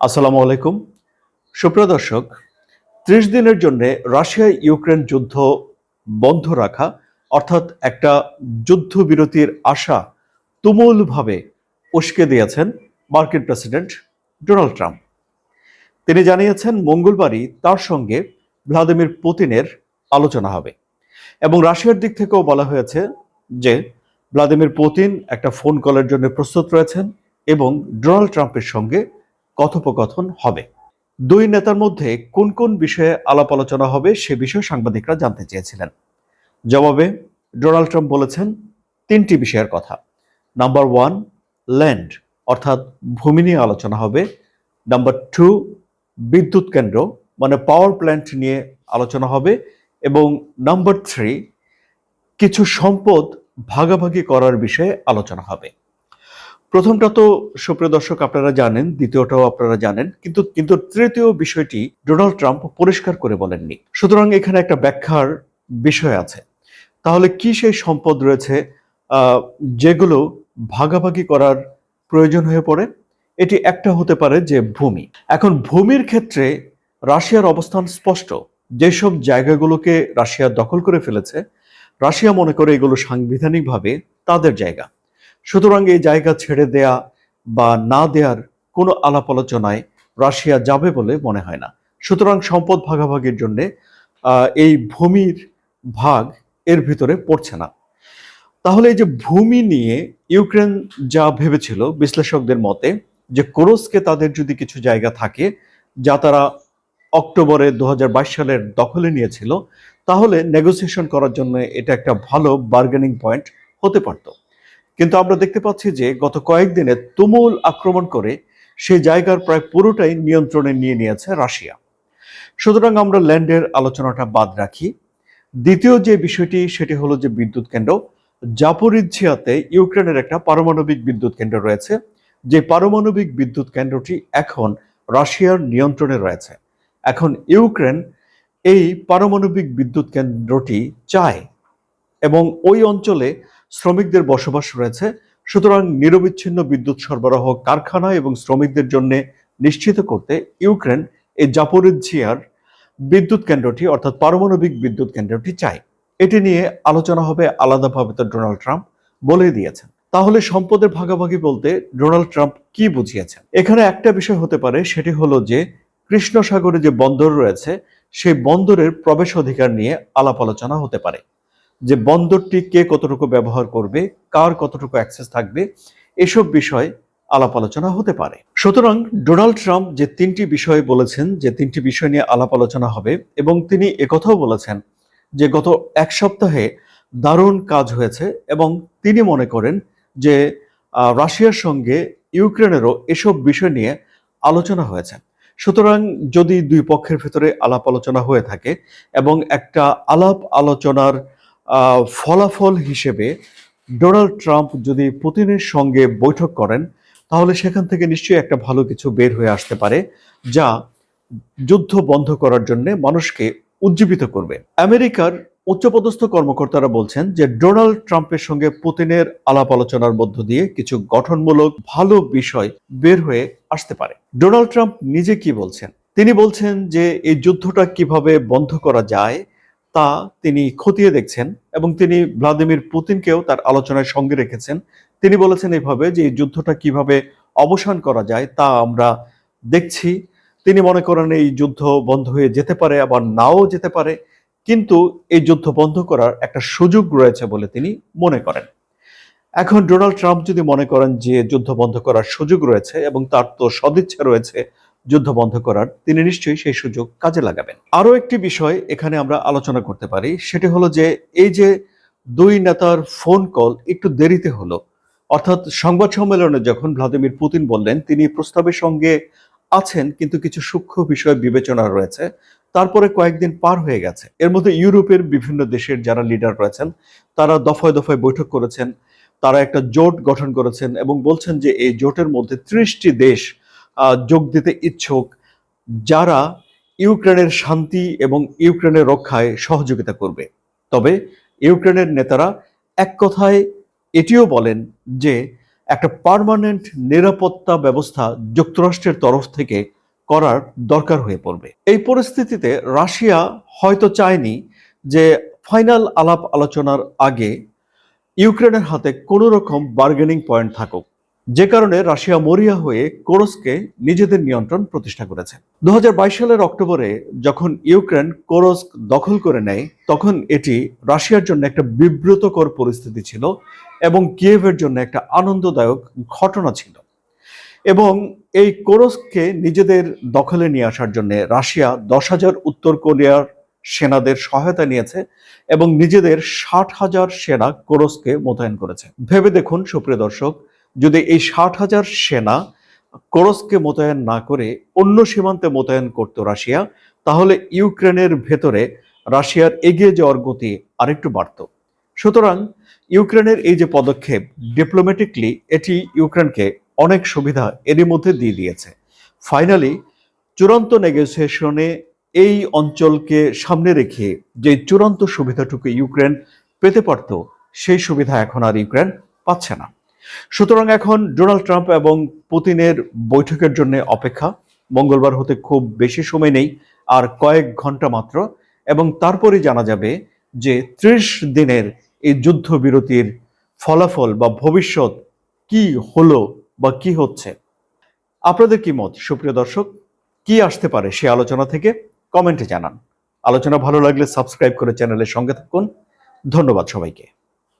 আসসালামু আলাইকুম। সুপ্রিয় দর্শক, ত্রিশ দিনের জন্য রাশিয়া ইউক্রেন যুদ্ধ বন্ধ রাখা, অর্থাৎ একটা যুদ্ধবিরতির আশা তুমুলভাবে উস্কে দিয়েছেন মার্কিন প্রেসিডেন্ট ডোনাল্ড ট্রাম্প। তিনি জানিয়েছেন, মঙ্গলবারই তার সঙ্গে ভ্লাদিমির পুতিনের আলোচনা হবে এবং রাশিয়ার দিক থেকেও বলা হয়েছে যে ভ্লাদিমির পুতিন একটা ফোন কলের জন্য প্রস্তুত রয়েছেন এবং ডোনাল্ড ট্রাম্পের সঙ্গে কথোপকথন হবে। দুই নেতার মধ্যে কোন কোন বিষয়ে আলাপ আলোচনা হবে সে বিষয়ে সাংবাদিকরা জানতে চেয়েছিলেন। জবাবে ডোনাল্ড ট্রাম্প বলেছেন, তিনটি বিষয়ের কথা। নাম্বার ওয়ান, ল্যান্ড, অর্থাৎ ভূমি নিয়ে আলোচনা হবে। নাম্বার টু, বিদ্যুৎ কেন্দ্র মানে পাওয়ার প্ল্যান্ট নিয়ে আলোচনা হবে। এবং নাম্বার থ্রি, কিছু সম্পদ ভাগাভাগি করার বিষয়ে আলোচনা হবে। প্রথমটা তো সুপ্রিয় দর্শক আপনারা জানেন, দ্বিতীয়টাও আপনারা জানেন, কিন্তু কিন্তু তৃতীয় বিষয়টি ডোনাল্ড ট্রাম্প পরিষ্কার করে বলেননি। সুতরাং এখানে একটা ব্যাখ্যার বিষয় আছে। তাহলে কি সেই সম্পদ রয়েছে যেগুলো ভাগাভাগি করার প্রয়োজন হয়ে পড়ে? এটি একটা হতে পারে যে ভূমি। এখন ভূমির ক্ষেত্রে রাশিয়ার অবস্থান স্পষ্ট। যেসব জায়গাগুলোকে রাশিয়া দখল করে ফেলেছে, রাশিয়া মনে করে এগুলো সাংবিধানিকভাবে তাদের জায়গা। সুতরাং এই জায়গা ছেড়ে দেয়া বা না দেওয়ার কোনো আলাপ আলোচনায় রাশিয়া যাবে বলে মনে হয় না। সুতরাং সম্পদ ভাগাভাগির জন্য এই ভূমির ভাগ এর ভিতরে পড়ছে না। তাহলে এই যে ভূমি নিয়ে ইউক্রেন যা ভেবেছিল বিশ্লেষকদের মতে, যে কোরসকে তাদের যদি কিছু জায়গা থাকে, যা তারা অক্টোবরে দু হাজার বাইশ সালের দখলে নিয়েছিল, তাহলে নেগোসিয়েশন করার জন্য এটা একটা ভালো বার্গেনিং পয়েন্ট হতে পারত। কিন্তু আমরা দেখতে পাচ্ছি যে গত কয়েকদিনে তুমুল আক্রমণ করে সেই জায়গার প্রায় পুরোটাই নিয়ন্ত্রণে নিয়ে নিয়েছে রাশিয়া। সুতরাং আমরা ল্যান্ডের আলোচনাটা বাদ রাখি। দ্বিতীয় যে বিষয়টি, সেটি হলো যে বিদ্যুৎ কেন্দ্র। জাপোরিজিয়াতে ইউক্রেনের একটা পারমাণবিক বিদ্যুৎ কেন্দ্র রয়েছে। যে পারমাণবিক বিদ্যুৎ কেন্দ্রটি এখন রাশিয়ার নিয়ন্ত্রণে রয়েছে। এখন ইউক্রেন এই পারমাণবিক বিদ্যুৎ কেন্দ্রটি চায় এবং ওই অঞ্চলে শ্রমিকদের বসবাস রয়েছে, সুতরাং নিরবিচ্ছিন্ন বিদ্যুৎ সরবরাহ কারখানা এবং শ্রমিকদের জন্য নিশ্চিত করতে ইউক্রেন এই জাপোরিজিয়ার বিদ্যুৎ কেন্দ্রটি, অর্থাৎ পারমাণবিক বিদ্যুৎ কেন্দ্রটি চায়। এটি নিয়ে আলোচনা হবে আলাদাভাবে তো ডোনাল্ড ট্রাম্প বলে দিয়েছেন। তাহলে সম্পদের ভাগাভাগি বলতে ডোনাল্ড ট্রাম্প কি বুঝিয়েছেন? এখানে একটা বিষয় হতে পারে, সেটি হলো যে কৃষ্ণ সাগরে যে বন্দর রয়েছে, সেই বন্দরের প্রবেশ অধিকার নিয়ে আলাপ আলোচনা হতে পারে। যে বন্দরটি কে কতটুকু ব্যবহার করবে, কার কতটুকু অ্যাক্সেস থাকবে, এসব বিষয় আলাপ আলোচনা হতে পারে। সুতরাং ডোনাল্ড ট্রাম্প যে তিনটি বিষয় বলেছেন, যে তিনটি বিষয় নিয়ে আলাপ আলোচনা হবে এবং তিনি একথাও বলেছেন যে গত এক সপ্তাহে দারুণ কাজ হয়েছে এবং তিনি মনে করেন যে রাশিয়ার সঙ্গে ইউক্রেনেরও এসব বিষয় নিয়ে আলোচনা হয়েছে। সুতরাং যদি দুই পক্ষের ভেতরে আলাপ আলোচনা হয়ে থাকে এবং একটা আলাপ আলোচনার ফলাফল হিসেবে ডোনাল্ড ট্রাম্প যদি পুতিনের সঙ্গে বৈঠক করেন, তাহলে সেখান থেকে নিশ্চয়ই একটা ভালো কিছু বের হয়ে আসতে পারে, যা যুদ্ধ বন্ধ করার জন্য মানুষকে উজ্জীবিত করবে। আমেরিকার উচ্চপদস্থ কর্মকর্তারা বলছেন যে ডোনাল্ড ট্রাম্পের সঙ্গে পুতিনের আলাপ আলোচনার মধ্য দিয়ে কিছু গঠনমূলক ভালো বিষয় বের হয়ে আসতে পারে। ডোনাল্ড ট্রাম্প নিজে কি বলছেন? তিনি বলছেন যে এই যুদ্ধটা কীভাবে বন্ধ করা যায় তা তিনি খতিয়ে দেখছেন এবং তিনি ভ্লাদিমির পুতিনকেও তার আলোচনায় সঙ্গে রেখেছেন। তিনি বলেছেন এভাবে যে এই যুদ্ধটা কীভাবে অবসান করা যায় তা আমরা দেখছি। তিনি মনে করেন এই যুদ্ধ বন্ধ হয়ে যেতে পারে, আবার নাও যেতে পারে, কিন্তু এই যুদ্ধ বন্ধ করার একটা সুযোগ রয়েছে বলে তিনি মনে করেন। এখন ডোনাল্ড ট্রাম্প যদি মনে করেন যে যুদ্ধ বন্ধ করার সুযোগ রয়েছে এবং তার তো সদিচ্ছা রয়েছে যুদ্ধ বন্ধ করার, তিনি নিশ্চয়ই সেই সুযোগ কাজে লাগাবেন। আরও একটি বিষয় এখানে আমরা আলোচনা করতে পারি, সেটি হলো যে এই যে দুই নেতার ফোন কল একটু দেরিতে হলো, অর্থাৎ সংবাদ সম্মেলনে যখন ভ্লাদিমির পুতিন বললেন, তিনি প্রস্তাবের সঙ্গে আছেন, কিন্তু কিছু সূক্ষ্ম বিষয় বিবেচনা রয়েছে, তারপরে কয়েকদিন পার হয়ে গেছে। এর মধ্যে ইউরোপের বিভিন্ন দেশের যারা লিডার রয়েছেন, তারা দফায় দফায় বৈঠক করেছেন, তারা একটা জোট গঠন করেছেন এবং বলছেন যে এই জোটের মধ্যে ত্রিশটি দেশ যোগ দিতে ইচ্ছুক যারা ইউক্রেনের শান্তি এবং ইউক্রেনের রক্ষায় সহযোগিতা করবে। তবে ইউক্রেনের নেতারা এক কথায় এটিও বলেন যে, একটা পার্মানেন্ট নিরাপত্তা ব্যবস্থা যুক্তরাষ্ট্রের তরফ থেকে করার দরকার হয়ে পড়বে। এই পরিস্থিতিতে রাশিয়া হয়তো চায়নি যে ফাইনাল আলাপ আলোচনার আগে ইউক্রেনের হাতে কোনো রকম বার্গেনিং পয়েন্ট থাকুক। যে কারণে রাশিয়া মরিয়া হয়ে কোরসকে নিজেদের নিয়ন্ত্রণ প্রতিষ্ঠা করেছে। দু সালের অক্টোবরে যখন ইউক্রেন কোরস্ক দখল করে নেয়, তখন এটি রাশিয়ার জন্য একটা বিব্রতকর পরিস্থিতি ছিল এবং কিয়েভের জন্য একটা আনন্দদায়ক ঘটনা ছিল। এবং এই কোরস্ককে নিজেদের দখলে নিয়ে আসার জন্য রাশিয়া দশ হাজার উত্তর কোরিয়ার সেনাদের সহায়তা নিয়েছে এবং নিজেদের ষাট হাজার সেনা কোরস্কে মোতায়েন করেছে। ভেবে দেখুন সুপ্রিয় দর্শক যদি এই ষাট হাজার সেনা কোরস্কে মোতায়েন না করে অন্য সীমান্তে মোতায়েন করত রাশিয়া, তাহলে ইউক্রেনের ভেতরে রাশিয়ার এগিয়ে যাওয়ার গতি আরেকটু বাড়ত। সুতরাং ইউক্রেনের এই যে পদক্ষেপ ডিপ্লোম্যাটিকলি এটি ইউক্রেনকে অনেক সুবিধা এরই মধ্যে দিয়ে দিয়েছে। ফাইনালি চূড়ান্ত নেগোসিয়েশনে এই অঞ্চলকে সামনে রেখে যে চূড়ান্ত সুবিধাটুকু ইউক্রেন পেতে পারত, সেই সুবিধা এখন আর ইউক্রেন পাচ্ছে না। সুতরাং এখন ডোনাল্ড ট্রাম্প এবং পুতিনের বৈঠকের জন্য অপেক্ষা। মঙ্গলবার হতে খুব বেশি সময় নেই, আর কয়েক ঘণ্টা মাত্র। এবং তারপরে জানা যাবে যে ত্রিশ দিনের এই যুদ্ধবিরতির ফলাফল বা ভবিষ্যৎ কি হলো বা কি হচ্ছে। আপনাদের কি মত? সুপ্রিয় দর্শক, কি আসতে পারে সে আলোচনা থেকে কমেন্টে জানান। আলোচনা ভালো লাগলে সাবস্ক্রাইব করে চ্যানেলের সঙ্গে থাকুন। ধন্যবাদ সবাইকে।